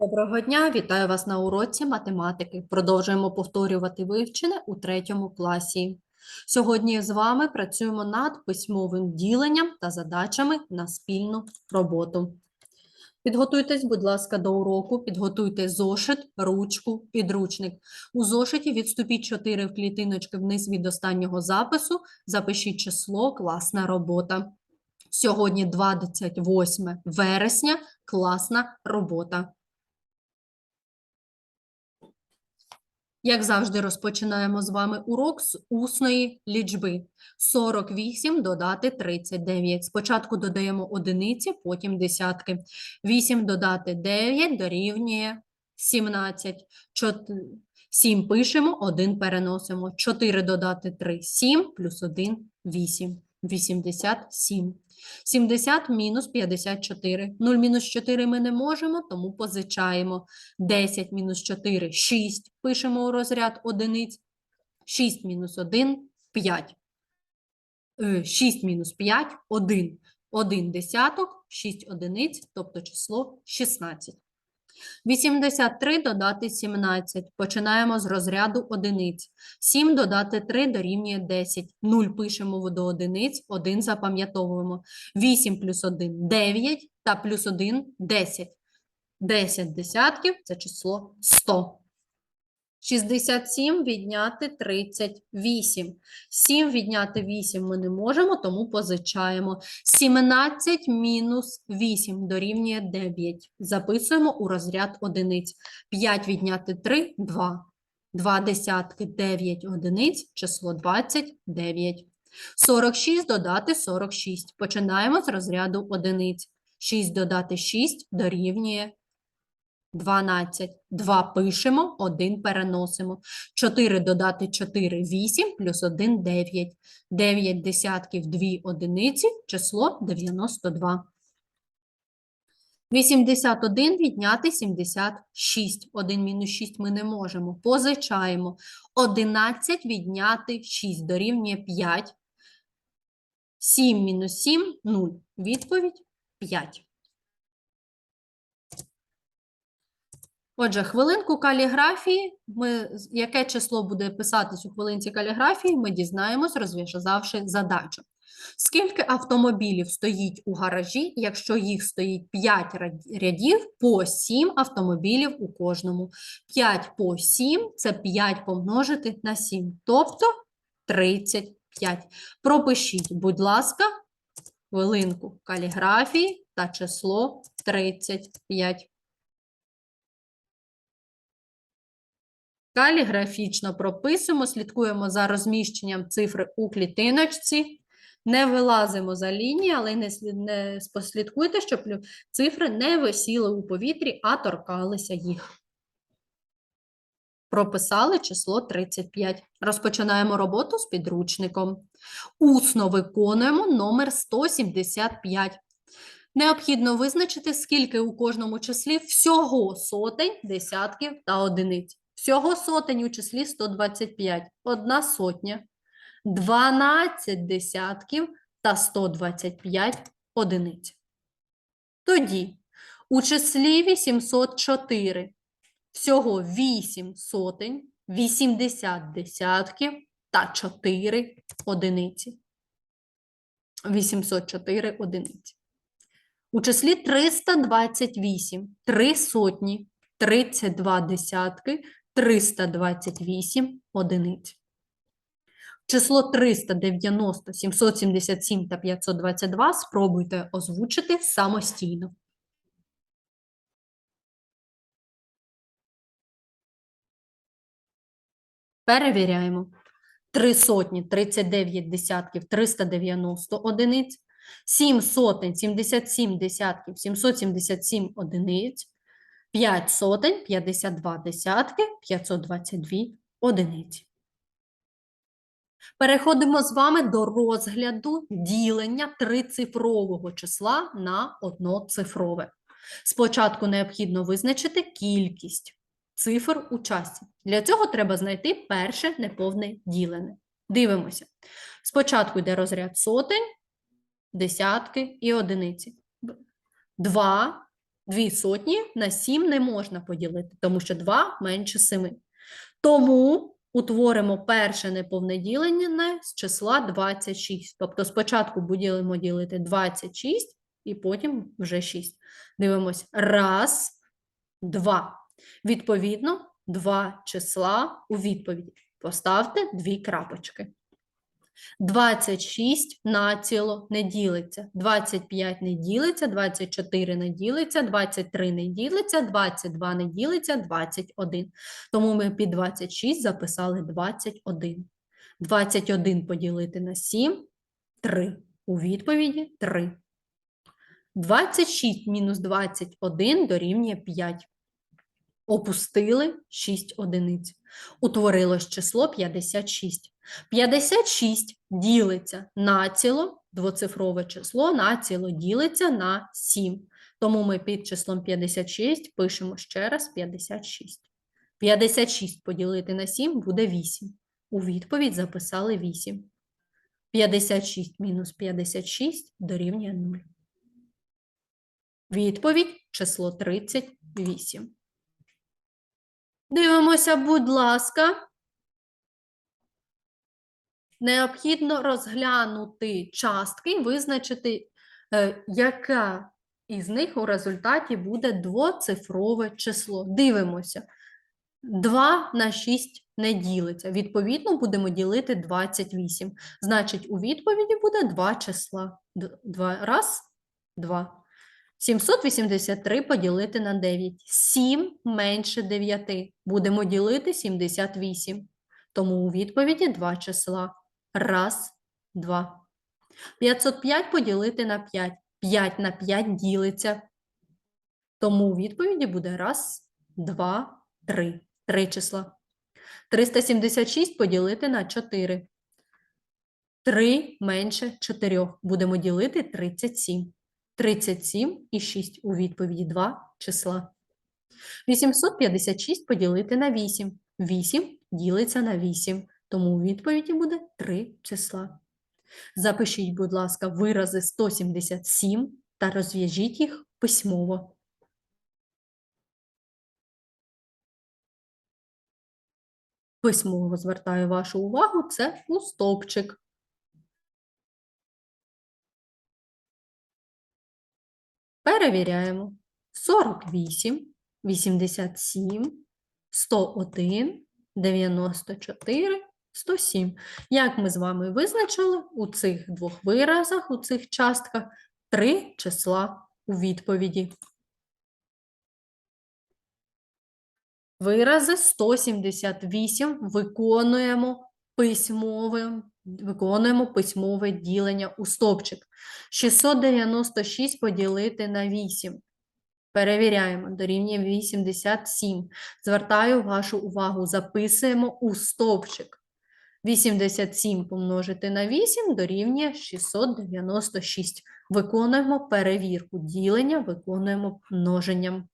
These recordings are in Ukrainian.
Доброго дня, вітаю вас на уроці математики. Продовжуємо повторювати вивчене у третьому класі. Сьогодні з вами працюємо над письмовим діленням та задачами на спільну роботу. Підготуйтесь, будь ласка, до уроку, підготуйте зошит, ручку, підручник. У зошиті відступіть 4 в клітиночки вниз від останнього запису, запишіть число «Класна робота». Сьогодні 28 вересня, класна робота. Як завжди, розпочинаємо з вами урок з усної лічби. 48 додати 39. Спочатку додаємо одиниці, потім десятки. 8 додати 9 дорівнює 17. 7 пишемо, 1 переносимо. 4 додати 3 – 7, плюс 1 – 8. 87. 70 мінус 54. 0 мінус 4 ми не можемо, тому позичаємо. 10 мінус 4 – 6. Пишемо у розряд одиниць. 6 мінус 1 – 5. 6 мінус 5 – 1. 1 десяток, 6 одиниць, тобто число 16. 83 додати 17. Починаємо з розряду одиниць. 7 додати 3 дорівнює 10. 0 пишемо до одиниць, 1 запам'ятовуємо. 8 плюс 1 – 9 та плюс 1 – 10. 10 десятків – це число 100. 67 відняти 38. 7 відняти 8 ми не можемо, тому позичаємо. 17 мінус 8 дорівнює 9. Записуємо у розряд одиниць. 5 відняти 3 – 2. 2 десятки 9 одиниць, число 29. 46 додати 46. Починаємо з розряду одиниць. 6 додати 6 дорівнює 12. 2 пишемо, 1 переносимо. 4 додати 4 – 8, плюс 1 – 9. 9 десятків 2 одиниці, число 92. 81 відняти 76. 1 мінус 6 ми не можемо. Позичаємо. 11 відняти 6 дорівнює 5. 7 мінус 7 – 0. Відповідь 5. Отже, хвилинку каліграфії. Ми, яке число буде писатись у хвилинці каліграфії, ми дізнаємось, розв'язавши задачу. Скільки автомобілів стоїть у гаражі, якщо їх стоїть 5 рядів по 7 автомобілів у кожному. 5 по 7 – це 5 помножити на 7, тобто 35. Пропишіть, будь ласка, хвилинку каліграфії та число 35. Каліграфічно прописуємо, слідкуємо за розміщенням цифри у клітиночці. Не вилазимо за лінії, але не, не послідкуйте, щоб цифри не висіли у повітрі, а торкалися їх. Прописали число 35. Розпочинаємо роботу з підручником. Усно виконуємо номер 175. Необхідно визначити, скільки у кожному числі всього сотень, десятків та одиниць. Всього сотень у числі 125, одна сотня, 12 десятків та 125 одиниць. Тоді у числі 804 всього 8 сотень, 80 десятків та 4 одиниці. 804 одиниці. У числі 328 три сотні, 32 десятки, 328 одиниць. Число 390, 777 та 522 спробуйте озвучити самостійно. Перевіряємо. 3 сотні, 39 десятків, 390 одиниць. 7 сотень, 77 десятків, 777 одиниць. 5 сотень, 52 десятки, 522 одиниці. Переходимо з вами до розгляду ділення трицифрового числа на одноцифрове. Спочатку необхідно визначити кількість цифр у часі. Для цього треба знайти перше неповне ділене. Дивимося. Спочатку йде розряд сотень, десятки і одиниці. 2 Дві сотні на 7 не можна поділити, тому що 2 менше 7. Тому утворимо перше неповне ділення з числа 26. Тобто спочатку будемо ділити 26 і потім вже 6. Дивимось. Раз, два. Відповідно, два числа у відповіді. Поставте дві крапочки. 26 націло не ділиться, 25 не ділиться, 24 не ділиться, 23 не ділиться, 22 не ділиться, 21. Тому ми під 26 записали 21. 21 поділити на 7 – 3. У відповіді 3. 26 мінус 21 дорівнює 5. Опустили 6 одиниць. Утворилось число 56. 56 ділиться націло, двоцифрове число націло ділиться на 7. Тому ми під числом 56 пишемо ще раз 56. 56 поділити на 7 буде 8. У відповідь записали 8. 56 мінус 56 дорівнює 0. Відповідь число 38. Дивимося, будь ласка. Необхідно розглянути частки і визначити, е, яка із них у результаті буде двоцифрове число. Дивимося. 2 на 6 не ділиться. Відповідно, будемо ділити 28. Значить, у відповіді буде два числа. Два. Раз, два. 783 поділити на 9. 7 менше 9. Будемо ділити 78. Тому у відповіді два числа. Раз, два. 505 поділити на 5. 5 на 5 ділиться. Тому у відповіді буде раз, два, три. Три числа. 376 поділити на 4. 3 менше 4. Будемо ділити 37. 37 і 6 у відповіді 2 числа. 856 поділити на 8. 8 ділиться на 8, тому у відповіді буде 3 числа. Запишіть, будь ласка, вирази 177 та розв'яжіть їх письмово. Письмово звертаю вашу увагу, це у стовпчик. Перевіряємо. 48, 87, 101, 94, 107. Як ми з вами визначили, у цих двох виразах, у цих частках три числа у відповіді. Вирази 178 виконуємо письмовим, виконуємо письмове ділення у стовпчик. 696 поділити на 8. Перевіряємо, дорівнює 87. Звертаю вашу увагу, записуємо у стовпчик. 87 помножити на 8 дорівнює 696. Виконуємо перевірку ділення, виконуємо множенням.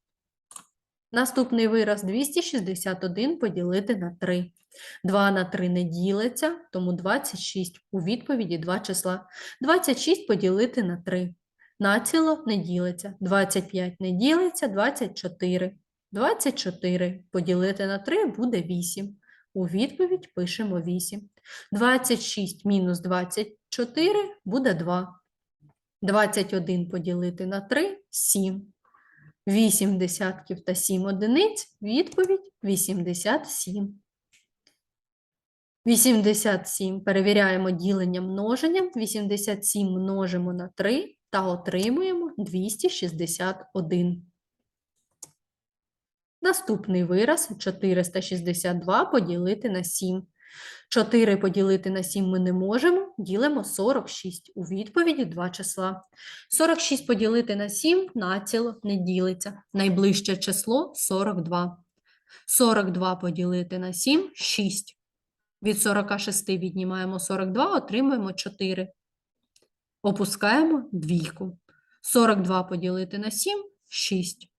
Наступний вираз 261 поділити на 3. 2 на 3 не ділиться, тому 26. У відповіді 2 числа. 26 поділити на 3. Націло не ділиться. 25 не ділиться, 24. 24 поділити на 3 буде 8. У відповідь пишемо 8. 26 мінус 24 буде 2. 21 поділити на 3 – 7. 8 десятків та 7 одиниць. Відповідь 87. 87. Перевіряємо ділення множенням. 87 множимо на 3 та отримуємо 261. Наступний вираз 462 поділити на 7. 4 поділити на 7 ми не можемо, ділимо 46. У відповіді два числа. 46 поділити на 7 націло не ділиться. Найближче число 42. 42 поділити на 7 – 6. Від 46 віднімаємо 42, отримуємо 4. Опускаємо двійку. 42 поділити на 7 – 6.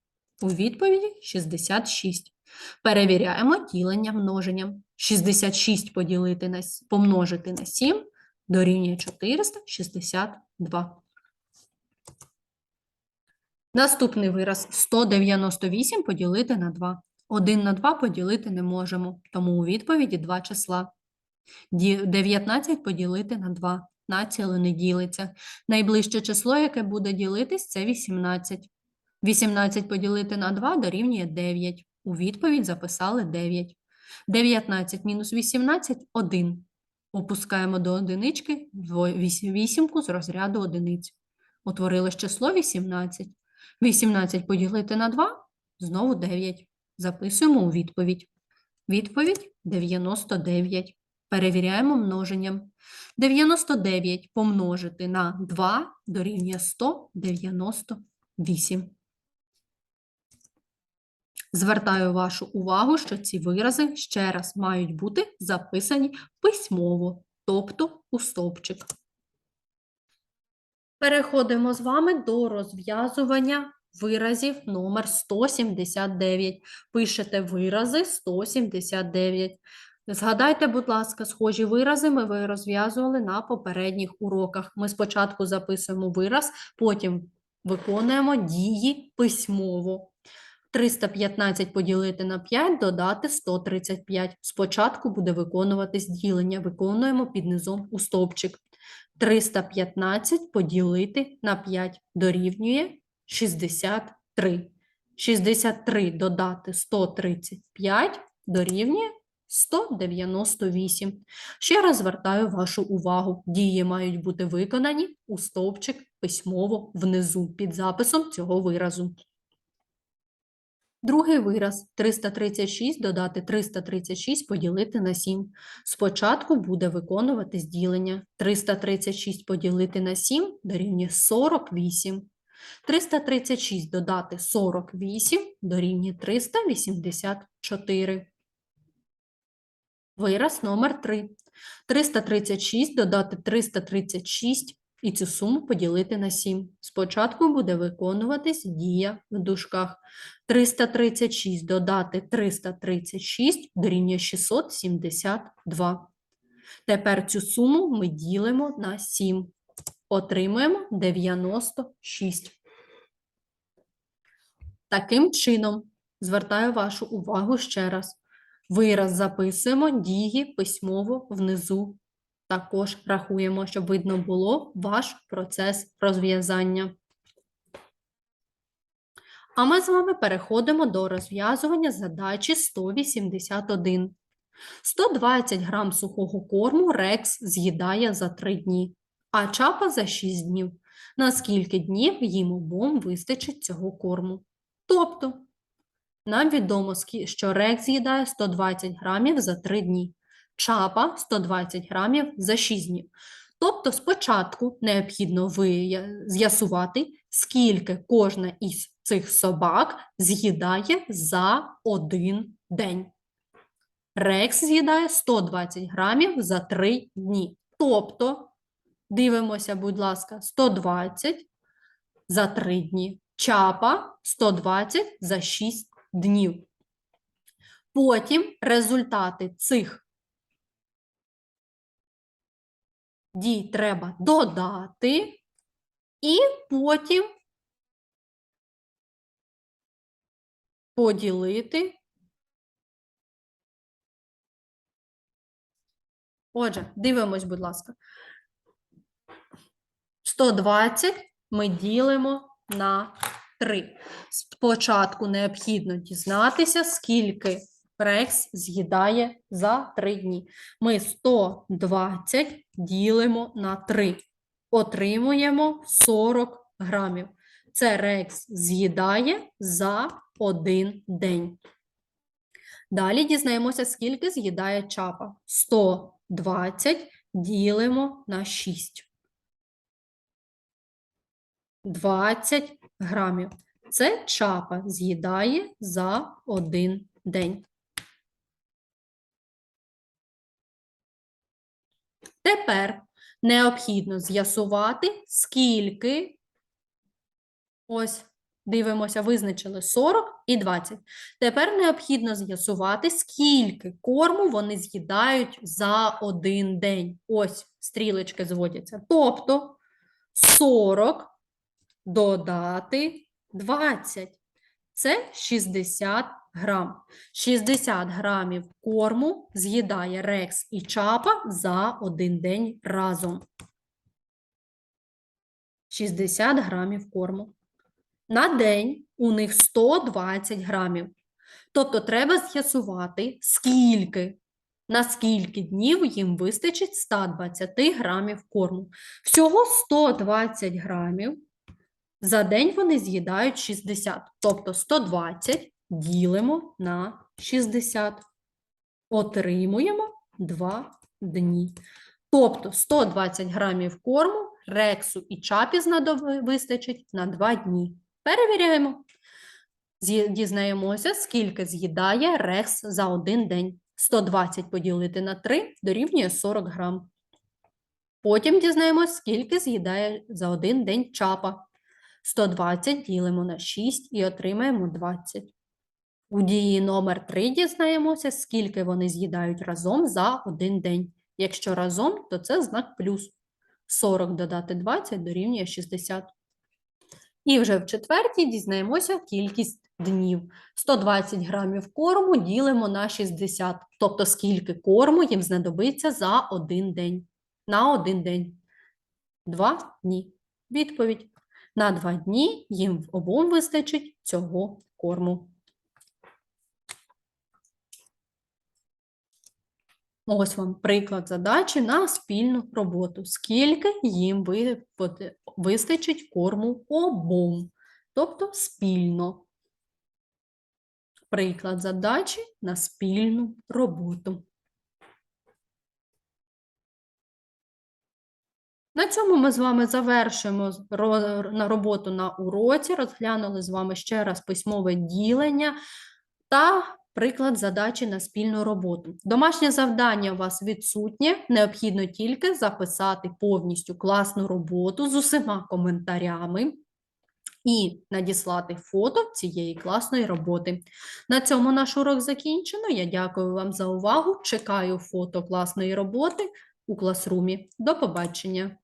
У відповіді 66. Перевіряємо ділення множенням. 66 поділити на, помножити на 7 дорівнює 462. Наступний вираз 198 поділити на 2. 1 на 2 поділити не можемо, тому у відповіді два числа. Ді- 19 поділити на 2. Націло не ділиться. Найближче число, яке буде ділитись, це 18. 18 поділити на 2 дорівнює 9. У відповідь записали 9. 19 мінус 18 – 1. Опускаємо до одинички вісімку з розряду одиниць. Утворилось число 18. 18 поділити на 2 – знову 9. Записуємо у відповідь. Відповідь 99. Перевіряємо множенням. 99 помножити на 2 дорівнює 198. Звертаю вашу увагу, що ці вирази ще раз мають бути записані письмово, тобто у стовпчик. Переходимо з вами до розв'язування виразів номер 179. Пишете вирази 179. Згадайте, будь ласка, схожі вирази ми ви розв'язували на попередніх уроках. Ми спочатку записуємо вираз, потім виконуємо дії письмово. 315 поділити на 5, додати 135. Спочатку буде виконуватись ділення. Виконуємо під низом у стовпчик. 315 поділити на 5 дорівнює 63. 63 додати 135 дорівнює 198. Ще раз звертаю вашу увагу. Дії мають бути виконані у стовпчик письмово внизу під записом цього виразу. Другий вираз 336 додати 336 поділити на 7. Спочатку буде виконуватись ділення. 336 поділити на 7 дорівнює 48. 336 додати 48 дорівнює 384. Вираз номер 3. 336 додати 336 і цю суму поділити на 7. Спочатку буде виконуватись дія в дужках. 336 додати 336 дорівнює 672. Тепер цю суму ми ділимо на 7. Отримуємо 96. Таким чином, звертаю вашу увагу ще раз. Вираз записуємо, дії письмово внизу. Також рахуємо, щоб видно було ваш процес розв'язання. А ми з вами переходимо до розв'язування задачі 181. 120 грам сухого корму Рекс з'їдає за 3 дні, а чапа за 6 днів. На скільки днів їм обом вистачить цього корму? Тобто, нам відомо, що Рекс з'їдає 120 грамів за 3 дні, чапа 120 грамів за 6 днів. Тобто спочатку необхідно з'ясувати, скільки кожна із цих собак з'їдає за один день. Рекс з'їдає 120 грамів за 3 дні. Тобто, дивимося, будь ласка, 120 за 3 дні. Чапа 120 за 6 днів. Потім результати цих дій треба додати, і потім поділити. Отже, дивимось, будь ласка. 120 ми ділимо на 3. Спочатку необхідно дізнатися, скільки рекс з'їдає за 3 дні. Ми 120 ділимо на 3. Отримуємо 40 грамів. Це рекс з'їдає за один день. Далі дізнаємося, скільки з'їдає чапа. 120 ділимо на 6. 20 грамів. Це чапа з'їдає за один день. Тепер необхідно з'ясувати, скільки, ось, дивимося, визначили 40 і 20. Тепер необхідно з'ясувати, скільки корму вони з'їдають за один день. Ось стрілечки зводяться. Тобто 40 додати 20. Це 60 грам. 60 грамів корму з'їдає Рекс і Чапа за один день разом. 60 грамів корму. На день у них 120 грамів. Тобто треба з'ясувати, скільки, на скільки днів їм вистачить 120 грамів корму. Всього 120 грамів. За день вони з'їдають 60. Тобто 120 ділимо на 60. Отримуємо 2 дні. Тобто 120 грамів корму рексу і чапі вистачить на 2 дні. Перевіряємо. Дізнаємося, скільки з'їдає рекс за один день. 120 поділити на 3 дорівнює 40 грам. Потім дізнаємось, скільки з'їдає за один день чапа. 120 ділимо на 6 і отримаємо 20. У дії номер 3 дізнаємося, скільки вони з'їдають разом за один день. Якщо разом, то це знак плюс. 40 додати 20 дорівнює 60. І вже в четвертій дізнаємося кількість днів. 120 грамів корму ділимо на 60. Тобто скільки корму їм знадобиться за один день. На один день. Два дні. Відповідь. На два дні їм обом вистачить цього корму. Ось вам приклад задачі на спільну роботу. Скільки їм вистачить корму обом, тобто спільно. Приклад задачі на спільну роботу. На цьому ми з вами завершуємо на роботу на уроці. Розглянули з вами ще раз письмове ділення та приклад задачі на спільну роботу. Домашнє завдання у вас відсутнє, необхідно тільки записати повністю класну роботу з усіма коментарями і надіслати фото цієї класної роботи. На цьому наш урок закінчено. Я дякую вам за увагу. Чекаю фото класної роботи у класрумі. До побачення!